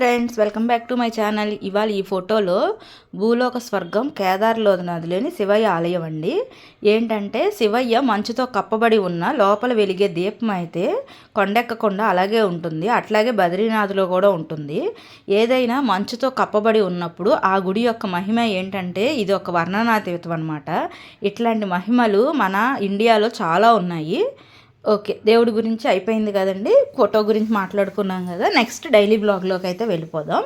Friends welcome back to my channel ఇవాళ ఈ ఫోటోలో భూలోక స్వర్గం కేదార్లో నదిలోని శివయ్య ఆలయం అండి. ఏంటంటే శివయ్య మంచుతో కప్పబడి ఉన్న లోపల వెలిగే దీపం అయితే కొండెక్కకుండా అలాగే ఉంటుంది. అట్లాగే బద్రీనాథ్లో కూడా ఉంటుంది. ఏదైనా మంచుతో కప్పబడి ఉన్నప్పుడు ఆ గుడి యొక్క మహిమ ఏంటంటే ఇది ఒక వర్ణనాతీతం అనమాట ఇట్లాంటి మహిమలు మన ఇండియాలో చాలా ఉన్నాయి. ఓకే దేవుడి గురించి అయిపోయింది కదండి. ఫోటో గురించి మాట్లాడుకున్నాం కదా. నెక్స్ట్ డైలీ బ్లాగ్లోకి అయితే వెళ్ళిపోదాం.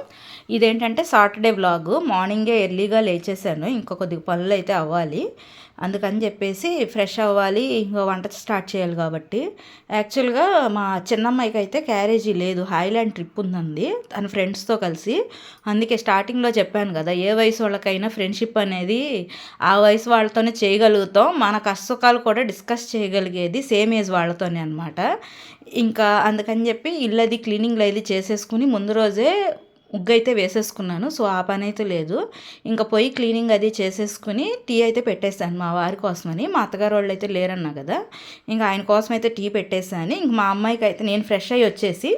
ఇదేంటంటే సాటర్డే బ్లాగ్. మార్నింగే ఎర్లీగా లేచేసాను ఇంకా కొద్ది పనులు అయితే అవ్వాలి. అందుకని చెప్పేసి ఫ్రెష్ అవ్వాలి ఇంకో వంట స్టార్ట్ చేయాలి కాబట్టి. యాక్చువల్గా మా చిన్నమ్మాయికి అయితే క్యారేజీ లేదు హైలాండ్ ట్రిప్ ఉందండి తన ఫ్రెండ్స్తో కలిసి. అందుకే స్టార్టింగ్లో చెప్పాను కదా ఏ వయసు వాళ్ళకైనా ఫ్రెండ్షిప్ అనేది ఆ వయసు వాళ్ళతోనే చేయగలుగుతాం మన కష్టకాలు కూడా డిస్కస్ చేయగలిగేది సేమ్ ఏజ్ వాళ్ళతోనే అనమాట ఇంకా అందుకని చెప్పి ఇల్లది క్లీనింగ్లు అది చేసేసుకుని ముందు రోజే ముగ్గు అయితే వేసేసుకున్నాను సో ఆ పని అయితే లేదు. ఇంకా పోయి క్లీనింగ్ అది చేసేసుకుని టీ అయితే పెట్టేశాను మా వారి కోసమని. మా అత్తగారు వాళ్ళు అయితే లేరన్నా కదా. ఇంకా ఆయన కోసం అయితే టీ పెట్టేసాను ఇంక మా అమ్మాయికి అయితే నేను ఫ్రెష్ అయ్యి వచ్చేసి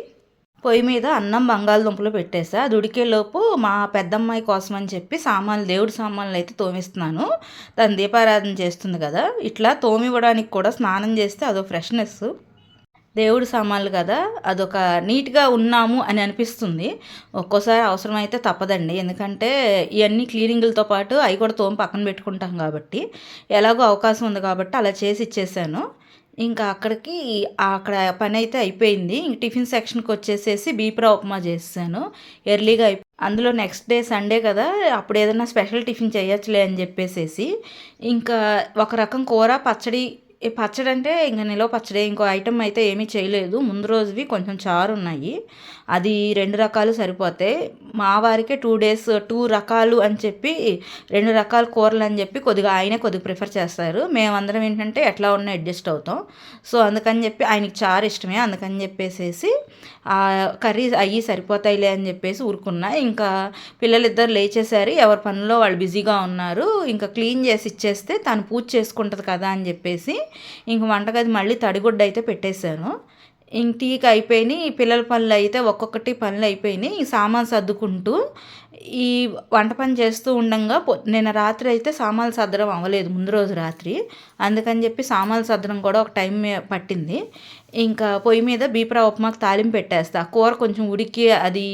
పొయ్యి మీద అన్నం బంగాళదుంపలు పెట్టేసా. అది ఉడికేలోపు మా పెద్దమ్మాయి కోసం అని చెప్పి సామాన్లు దేవుడి సామాన్లు అయితే తోమిస్తున్నాను. తను దీపారాధన చేస్తుంది కదా. ఇట్లా తోమివ్వడానికి కూడా స్నానం చేస్తే అదో ఫ్రెష్నెస్ దేవుడి సామాన్లు కదా అదొక నీట్గా ఉన్నాము అని అనిపిస్తుంది. ఒక్కోసారి అవసరమైతే తప్పదండి. ఎందుకంటే ఇవన్నీ క్లీనింగ్లతో పాటు అవి కూడా తోమి పక్కన పెట్టుకుంటాం కాబట్టి ఎలాగో అవకాశం ఉంది కాబట్టి అలా చేసి ఇచ్చేసాను. ఇంకా అక్కడికి అక్కడ పని అయితే అయిపోయింది. ఇంక టిఫిన్ సెక్షన్కి వచ్చేసేసి బీప్రా ఉప్మా చేసాను ఎర్లీగా అయిపో అందులో నెక్స్ట్ డే సండే కదా అప్పుడు ఏదైనా స్పెషల్ టిఫిన్ చేయొచ్చులే అని చెప్పేసేసి ఇంకా ఒక రకం కూర పచ్చడి పచ్చడి అంటే ఇంకా నిలవ పచ్చడి ఇంకో ఐటమ్ అయితే ఏమీ చేయలేదు. ముందు రోజువి కొంచెం చారు ఉన్నాయి అది రెండు రకాలు సరిపోతాయి. మా వారికే టూ డేస్ టూ రకాలు అని చెప్పి రెండు రకాల కూరలు అని చెప్పి కొద్దిగా ఆయనే కొద్దిగా ప్రిఫర్ చేస్తారు. మేమందరం ఏంటంటే ఎట్లా ఉన్నా అడ్జస్ట్ అవుతాం. సో అందుకని చెప్పి ఆయనకి చారు ఇష్టమే. అందుకని చెప్పేసేసి కర్రీ అయ్యి సరిపోతాయిలే అని చెప్పేసి ఊరుకున్నా. ఇంకా పిల్లలిద్దరు లేచేసారు. ఎవరి పనుల్లో వాళ్ళు బిజీగా ఉన్నారు. ఇంకా క్లీన్ చేసి ఇచ్చేస్తే తను పూజ చేసుకుంటుంది కదా అని చెప్పేసి ఇంక వంటగది మళ్ళీ తడిగుడ్డ అయితే పెట్టేశాను. ఇంక టీకి అయిపోయినాయి పిల్లల పనులు అయితే ఒక్కొక్కటి పనులు అయిపోయినాయి. ఈ సామాన్ సర్దుకుంటూ ఈ వంట పని చేస్తూ ఉండగా నిన్న రాత్రి అయితే సామాన్లు సర్దడం అవ్వలేదు ముందు రోజు రాత్రి. అందుకని చెప్పి సామాన్లు సర్దడం కూడా ఒక టైం పట్టింది. ఇంకా పొయ్యి మీద బీపరా ఉప్మాకు తాలింపు పెట్టేస్తా. కూర కొంచెం ఉడికి అది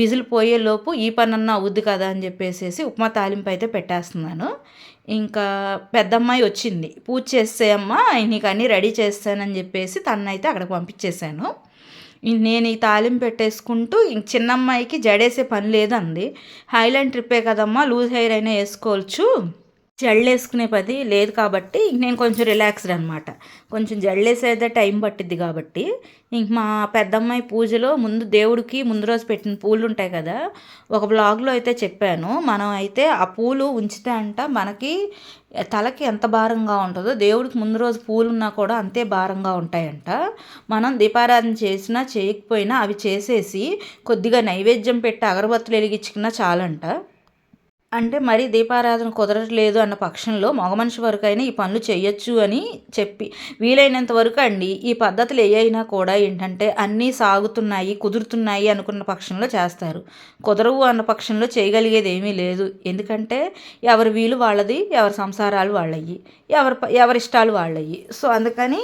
విజిల్ పోయేలోపు ఈ పనన్నా అవుద్ది కదా అని చెప్పేసి ఉప్మా తాలింపు అయితే పెట్టేస్తున్నాను. ఇంకా పెద్దమ్మాయి వచ్చింది. పూజ చేసేయమ్మా నీకు అన్నీ రెడీ చేస్తానని చెప్పేసి తన్నైతే అక్కడికి పంపించేశాను. నేను ఈ తాలిం పెట్టేసుకుంటూ ఇంక చిన్నమ్మాయికి జడేసే పని లేదండి హైలైన్ ట్రిప్పే కదమ్మా లూజ్ హెయిర్ అయినా వేసుకోవచ్చు. జల్లేసుకునే పది లేదు కాబట్టి నేను కొంచెం రిలాక్స్డ్ అనమాట కొంచెం జల్లేసేదే టైం పట్టిద్ది కాబట్టి ఇంక మా పెద్దమ్మాయి పూజలో ముందు దేవుడికి ముందు రోజు పెట్టిన పూలు ఉంటాయి కదా ఒక బ్లాగ్లో అయితే చెప్పాను. మనం అయితే ఆ పూలు ఉంచితే అంట మనకి తలకి ఎంత భారంగా ఉంటుందో దేవుడికి ముందు రోజు పూలు ఉన్నా కూడా అంతే భారంగా ఉంటాయంట. మనం దీపారాధన చేసినా చేయకపోయినా అవి చేసేసి కొద్దిగా నైవేద్యం పెట్టి అగరబత్తులు వెలిగించుకున్నా చాలంట. అంటే మరీ దీపారాధన కుదరట్లేదు అన్న పక్షంలో మగ మనిషి వరకు అయినా ఈ పనులు చేయొచ్చు అని చెప్పి వీలైనంత వరకు అండి ఈ పద్ధతులు ఏ అయినా కూడా ఏంటంటే అన్నీ సాగుతున్నాయి కుదురుతున్నాయి అనుకున్న పక్షంలో చేస్తారు. కుదరవు అన్న పక్షంలో చేయగలిగేది ఏమీ లేదు. ఎందుకంటే ఎవరి వీలు వాళ్ళది ఎవరి సంసారాలు వాళ్ళయ్యి ఎవరి ఎవరి ఇష్టాలు వాళ్ళయ్యి. సో అందుకని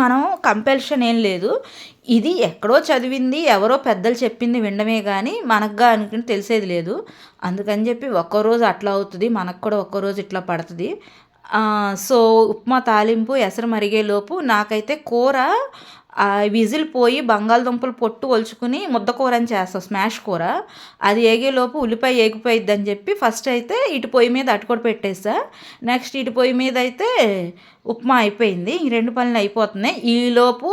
మనం కంపల్షన్ ఏం లేదు. ఇది ఎక్కడో చదివింది ఎవరో పెద్దలు చెప్పింది వినడమే కానీ మనకు అనుకుని తెలిసేది లేదు. అందుకని చెప్పి ఒక్కరోజు అట్లా అవుతుంది మనకు కూడా ఒక్కరోజు ఇట్లా పడుతుంది. సో ఉప్మా తాలింపు ఎసరు మరిగేలోపు నాకైతే కూర విజిల్ పోయి బంగాళదుంపలు పొట్టు ఒలుచుకుని ముద్దకూర అని చేస్తాం స్మాష్ కూర. అది ఏగేలోపు ఉల్లిపాయ ఏగిపోయిద్ది అని చెప్పి ఫస్ట్ అయితే ఇటు పొయ్యి మీద అటుకొడి పెట్టేసా. నెక్స్ట్ ఇటు పొయ్యి మీద అయితే ఉప్మా అయిపోయింది. ఈ రెండు పనులు అయిపోతున్నాయి. ఈలోపు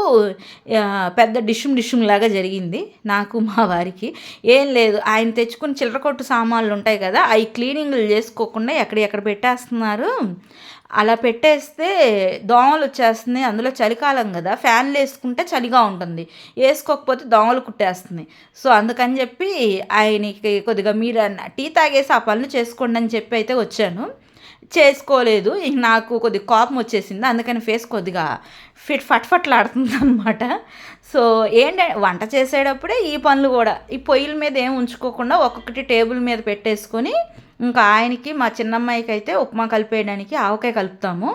పెద్ద డిషుమ్ డిషుమ్ లాగా జరిగింది నాకు మా వారికి. ఏం లేదు. ఆయన తెచ్చుకుని చిల్లర కొట్టు సామాన్లు ఉంటాయి కదా అవి క్లీనింగ్లు చేసుకోకుండా ఎక్కడ పెట్టేస్తున్నారు? అలా పెట్టేస్తే దోమలు వచ్చేస్తున్నాయి అందులో చలికాలం కదా ఫ్యాన్లు వేసుకుంటే చలిగా ఉంటుంది. వేసుకోకపోతే దోమలు కుట్టేస్తున్నాయి. సో అందుకని చెప్పి ఆయనకి కొద్దిగా మీరు టీ తాగేసి ఆ పనులు చేసుకోండి అని చెప్పి అయితే వచ్చాను. చేసుకోలేదు ఇంక నాకు కొద్దిగా కోపం వచ్చేసింది. అందుకని ఫేస్ కొద్దిగా ఫిట్ ఫట్ ఫట్లాడుతుంది అనమాట సో ఏంటంటే వంట చేసేటప్పుడే ఈ పనులు కూడా ఈ పొయ్యిల మీద ఏం ఉంచుకోకుండా ఒక్కొక్కటి టేబుల్ మీద పెట్టేసుకొని ఇంకా ఆయనకి మా చిన్నమ్మాయికి అయితే ఉప్మా కలిపేయడానికి ఆవకాయ కలుపుతాము.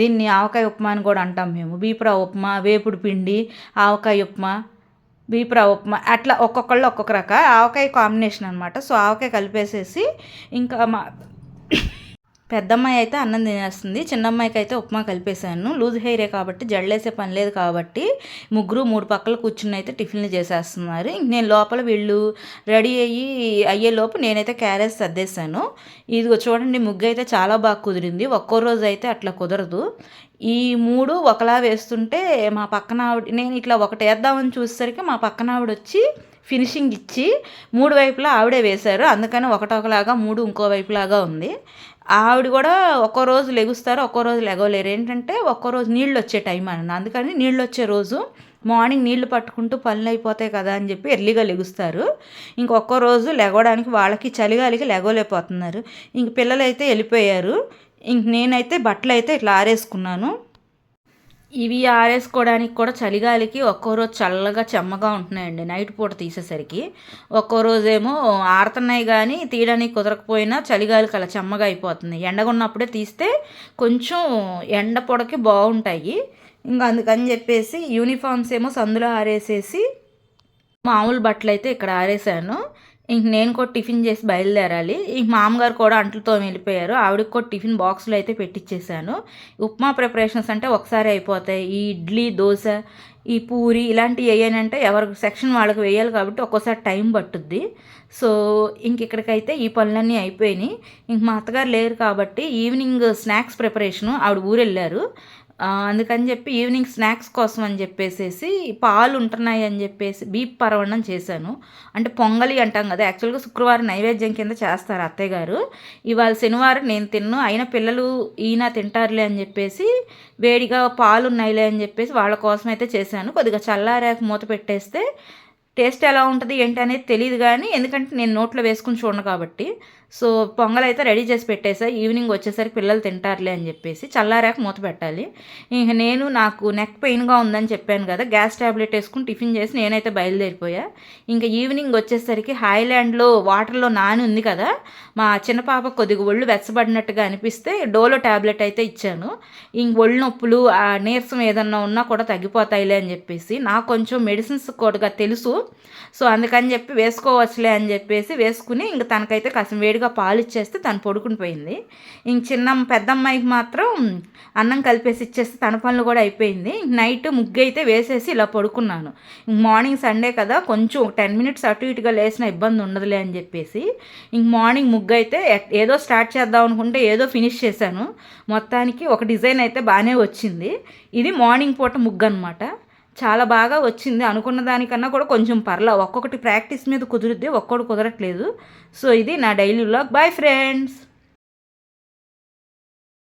దీన్ని ఆవకాయ ఉప్మా అని కూడా అంటాం మేము. బీపురా ఉప్మా వేపుడు పిండి ఆవకాయ ఉప్మా బీపురా ఉప్మా అట్లా ఒక్కొక్కళ్ళు ఒక్కొక్క రక ఆవకాయ కాంబినేషన్ అనమాట సో ఆవకాయ కలిపేసేసి ఇంకా మా పెద్దమ్మాయి అయితే అన్నం తినేస్తుంది చిన్నమ్మాయికి అయితే ఉప్మా కలిపేశాను. లూజ్ హెయిరే కాబట్టి జడలేసే పని లేదు కాబట్టి ముగ్గురు మూడు పక్కల కూర్చుని అయితే టిఫిన్లు చేసేస్తున్నారు. ఇంక నేను లోపల వీళ్ళు రెడీ అయ్యి అయ్యేలోపు నేనైతే క్యారేజ్ సర్దేశాను. ఇదిగో చూడండి ముగ్గు అయితే చాలా బాగా కుదిరింది. ఒక్కో రోజు అయితే అట్లా కుదరదు. ఈ మూడు ఒకలా వేస్తుంటే మా పక్కన ఆవిడ నేను ఇట్లా ఒకటి వేద్దామని చూసేసరికి మా పక్కన ఆవిడ వచ్చి ఫినిషింగ్ ఇచ్చి మూడు వైపులా ఆవిడే వేశారు. అందుకని ఒకటొకలాగా మూడు ఇంకో వైపులాగా ఉంది. ఆవిడ కూడా ఒక్కో రోజు లెగుస్తారు ఒక్కో రోజు లెగవలేరు. ఏంటంటే ఒక్కో రోజు నీళ్ళు వచ్చే టైం అని అందుకని నీళ్ళు వచ్చే రోజు మార్నింగ్ నీళ్ళు పట్టుకుంటూ పనులు అయిపోతాయి కదా అని చెప్పి ఎర్లీగా లెగుస్తారు. ఇంకొక రోజు లెగవడానికి వాళ్ళకి చలిగాలికి లెగవలేకపోతున్నారు. ఇంక పిల్లలైతే వెళ్ళిపోయారు. ఇంక నేనైతే బట్టలు అయితే ఇట్లా ఆరేసుకున్నాను. ఇవి ఆరేసుకోవడానికి కూడా చలిగాలికి ఒక్కో రోజు చల్లగా చెమ్మగా ఉంటున్నాయండి. నైట్ పూట తీసేసరికి. ఒక్కో రోజేమో ఆరుతున్నాయి కానీ తీయడానికి కుదరకపోయినా చలిగాలికి అలా చెమ్మగా అయిపోతుంది. ఎండగున్నప్పుడే తీస్తే కొంచెం ఎండ పొడకి బాగుంటాయి. ఇంకా అందుకని చెప్పేసి యూనిఫామ్స్ ఏమో సందులో ఆరేసేసి మామూలు బట్టలు అయితే ఇక్కడ ఆరేసాను ఇంక నేను కూడా టిఫిన్ చేసి బయలుదేరాలి. ఇంక మామగారు కూడా అంట్లతో వెళ్ళిపోయారు. ఆవిడకి కూడా టిఫిన్ బాక్స్లో అయితే పెట్టించేసాను ఉప్మా ప్రిపరేషన్స్ అంటే ఒకసారి అయిపోతాయి. ఈ ఇడ్లీ దోశ ఈ పూరి ఇలాంటివి వేయనంటే ఎవరి సెక్షన్ వాళ్ళకి వేయాలి కాబట్టి ఒక్కోసారి టైం పట్టుద్ది. సో ఇంక ఇక్కడికైతే ఈ పనులన్నీ అయిపోయినాయి. ఇంక మా అత్తగారు లేరు కాబట్టి ఈవినింగ్ స్నాక్స్ ప్రిపరేషను ఆవిడ ఊరు వెళ్ళారు అందుకని చెప్పి ఈవినింగ్ స్నాక్స్ కోసం అని చెప్పేసి పాలు ఉంటున్నాయి అని చెప్పేసి బీప్ పరవణం చేశాను. అంటే పొంగలి అంటాం కదా యాక్చువల్గా శుక్రవారం నైవేద్యం కింద చేస్తారు అత్తయ్య గారు. ఇవాళ శనివారం నేను తిన్ను అయిన పిల్లలు ఈయన తింటారులే అని చెప్పేసి వేడిగా పాలు ఉన్నాయిలే అని చెప్పేసి వాళ్ళ కోసం అయితే చేశాను. కొద్దిగా చల్లారాక మూత పెట్టేస్తే టేస్ట్ ఎలా ఉంటుంది ఏంటి అనేది తెలియదు కానీ ఎందుకంటే నేను నోట్లో వేసుకుని చూడను కాబట్టి. సో పొంగల్ అయితే రెడీ చేసి పెట్టేసా. ఈవినింగ్ వచ్చేసరికి పిల్లలు తింటారులే అని చెప్పేసి చల్లారాక మూత పెట్టాలి. ఇంక నేను నాకు నెక్ పెయిన్గా ఉందని చెప్పాను కదా గ్యాస్ ట్యాబ్లెట్ వేసుకుని టిఫిన్ చేసి నేనైతే బయలుదేరిపోయా. ఇంకా ఈవినింగ్ వచ్చేసరికి హాయ్లాండ్లో వాటర్లో నాని ఉంది కదా మా చిన్న పాప కొద్దిగా ఒళ్ళు వెచ్చబడినట్టుగా అనిపిస్తే డోలో ట్యాబ్లెట్ అయితే ఇచ్చాను. ఇంక ఒళ్ళు నొప్పులు ఆ నీరసం ఏదన్నా ఉన్నా కూడా తగ్గిపోతాయిలే అని చెప్పేసి నాకు కొంచెం మెడిసిన్స్ కూడా తెలుసు. సో అందుకని చెప్పి వేసుకోవచ్చులే అని చెప్పేసి వేసుకుని ఇంక తనకైతే కసం వేడి వేడిగా పాలు ఇచ్చేస్తే తను పడుకుని పోయింది. ఇంక చిన్న పెద్దమ్మాయికి మాత్రం అన్నం కలిపేసి ఇచ్చేస్తే తన పనులు కూడా అయిపోయింది. నైట్ ముగ్గు అయితే వేసేసి ఇలా పడుకున్నాను. ఇంక మార్నింగ్ సండే కదా కొంచెం టెన్ మినిట్స్ అటు ఇటుగా లేసిన ఇబ్బంది ఉండదులే అని చెప్పేసి ఇంక మార్నింగ్ ముగ్గు అయితే ఏదో స్టార్ట్ చేద్దాం అనుకుంటే ఏదో ఫినిష్ చేశాను. మొత్తానికి ఒక డిజైన్ అయితే బాగానే వచ్చింది. ఇది మార్నింగ్ పూట ముగ్గు అనమాట చాలా బాగా వచ్చింది. అనుకున్న దానికన్నా కూడా కొంచెం పర్లా. ఒక్కొక్కటి ప్రాక్టీస్ మీద కుదురుద్ది ఒక్కొక్కటి కుదరట్లేదు. సో ఇది నా డైలీ వ్లాగ్. Bye friends